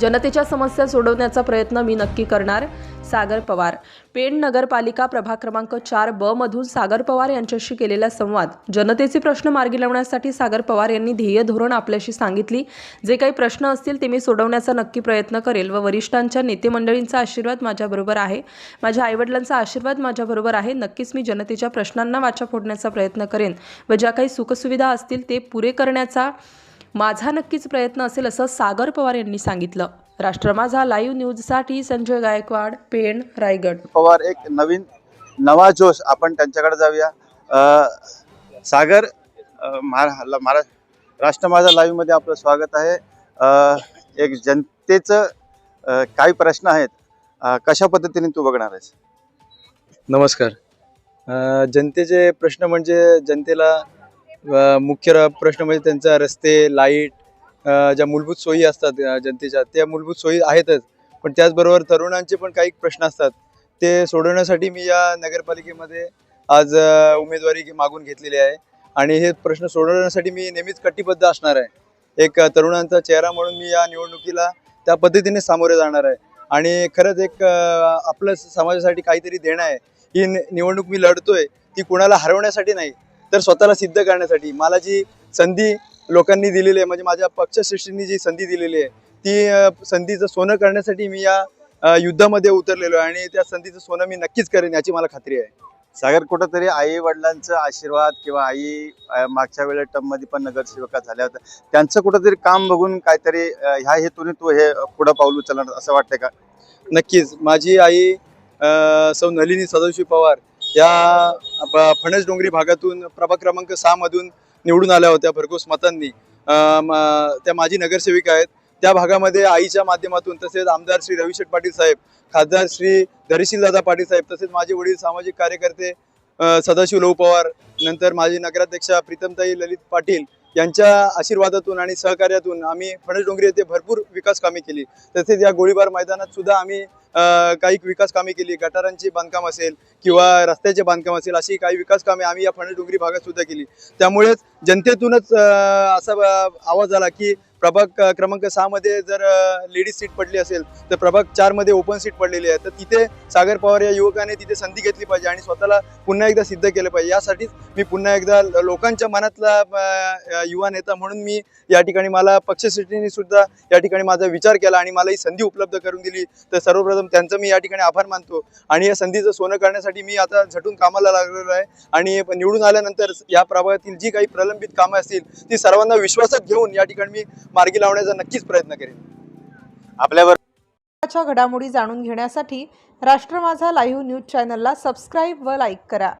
जनतेच्या समस्या सोडवण्याचा प्रयत्न मी नक्की करणार सागर पवार. पेण नगरपालिका प्रभाग क्रमांक चार ब मधून सागर पवार यांच्याशी केलेला संवाद जनतेचे प्रश्न मार्गी लावण्यासाठी सागर पवार यांनी ध्येय धोरण आपल्याशी सांगितली. जे काही प्रश्न असतील ते मी सोडवण्याचा नक्की प्रयत्न करेल. व वरिष्ठांच्या नेते मंडळींचा आशीर्वाद माझ्याबरोबर आहे. माझ्या आईवडिलांचा आशीर्वाद माझ्याबरोबर आहे. नक्कीच मी जनतेच्या प्रश्नांना वाचा फोडण्याचा प्रयत्न करेन. व ज्या काही सुखसुविधा असतील ते पुरे करण्याचा माझा नक्कीच प्रयत्न असेल असं सागर पवार यांनी सांगितलं. राष्ट्र माझा लाईव्ह न्यूजसाठी संजय गायकवाड पेण रायगड. पवार एक नवीन नवा जोश आपण त्यांच्याकडे जाऊया. अ, सागर महारा ल- महारा राष्ट्र माझा लाईव्हमध्ये आपलं स्वागत आहे. अ, एक जनतेचं काही प्रश्न आहेत. कशा पद्धतीने तू बघणार आहेस? नमस्कार. जनतेचे प्रश्न म्हणजे जनतेला मुख्य र- प्रश्न म्हणजे त्यांचा रस्ते लाइट ज्या मूलभूत सोयी असतात जनतेच्या त्या मूलभूत सोयी आहेतच. पण त्याचबरोबर तरुणांचे पण काही प्रश्न असतात. ते सोडवण्यासाठी मी या नगरपालिकेमध्ये आज उमेदवारी मागून घेतलेली आहे. आणि हे प्रश्न सोडवण्यासाठी मी नेहमीच कटिबद्ध असणार आहे. एक तरुणांचा चेहरा म्हणून मी या निवडणुकीला त्या पद्धतीने सामोरे जाणार आहे. आणि खरंच एक आपलं समाजासाठी काहीतरी देणं आहे. ही नि- निवडणूक मी लढतोय ती कुणाला हरवण्यासाठी नाही. तर स्वतःला सिद्ध करण्यासाठी मला जी संधी लोकांनी दिलेली आहे म्हणजे माझ्या पक्षश्रेष्ठींनी जी संधी दिलेली आहे ती संधीचं सोनं करण्यासाठी मी या युद्धामध्ये उतरलेलो आहे आणि त्या संधीचं सोनं मी नक्कीच करेन याची मला खात्री आहे. सागर कुठंतरी आई वडिलांचा आशीर्वाद किंवा आई मागच्या वेळेला टर्ममध्ये पण नगरसेवका झाल्या होत्या त्यांचं कुठंतरी काम बघून काहीतरी ह्या हेतूने तू हे पुढं पाऊल उचलणार असं वाटतंय का? नक्कीच. माझी आई सौ नलिनी सदाशिव पवार या फणस डोंगरी भागातून प्रभाग क्रमांक सहा मधून निवडून आल्या होत्या भरघोस मतांनी. म- त्या माझी नगरसेविका आहेत. त्या भागामध्ये आईच्या माध्यमातून तसेच आमदार श्री रविशेठ पाटील साहेब खासदार श्री धैर्यशीलदादा पाटील साहेब तसेच माझे वडील सामाजिक कार्यकर्ते सदाशिव लहू पवार नंतर माझी नगराध्यक्षा प्रीतमताई ललित पाटील यांच्या आशीर्वादातून आणि सहकार्यातून आम्ही फणस डोंगरी येथे भरपूर विकास कामे केली. तसेच या गोळीबार मैदानात सुद्धा आम्ही काही विकास कामे केली. गटारांची बांधकाम असेल किंवा रस्त्याचे बांधकाम असेल अशी काही विकास कामे आम्ही या फणस डोंगरी भागात सुद्धा केली. त्यामुळेच जनतेतूनच असा आवाज आला की प्रभाग क्रमांक सहामध्ये जर लेडीज सीट पडली असेल तर प्रभाग चारमध्ये ओपन सीट पडलेली आहे. तर तिथे सागर पवार या युवकाने तिथे संधी घेतली पाहिजे आणि स्वतःला पुन्हा एकदा सिद्ध केलं पाहिजे. यासाठीच मी पुन्हा एकदा लोकांच्या मनातला युवा नेता म्हणून मी या ठिकाणी मला पक्षश्रेष्ठींनी सुद्धा या ठिकाणी माझा विचार केला आणि मला ही संधी उपलब्ध करून दिली. तर सर्वप्रथम त्यांचं मी या ठिकाणी आभार मानतो आणि या संधीचं सोनं करण्यासाठी मी आता झटून कामाला लागलेलो आहे आणि निवडून आल्यानंतर या प्रभागातील जी काही प्रलंबित कामं असतील ती सर्वांना विश्वासात घेऊन या ठिकाणी मी मार्गी लावण्याचा नक्कीच प्रयत्न करेन. आपल्यावर घडामोडी जाणून घेण्यासाठी राष्ट्र माझा लाईव्ह न्यूज चॅनलला सबस्क्राईब व लाईक करा.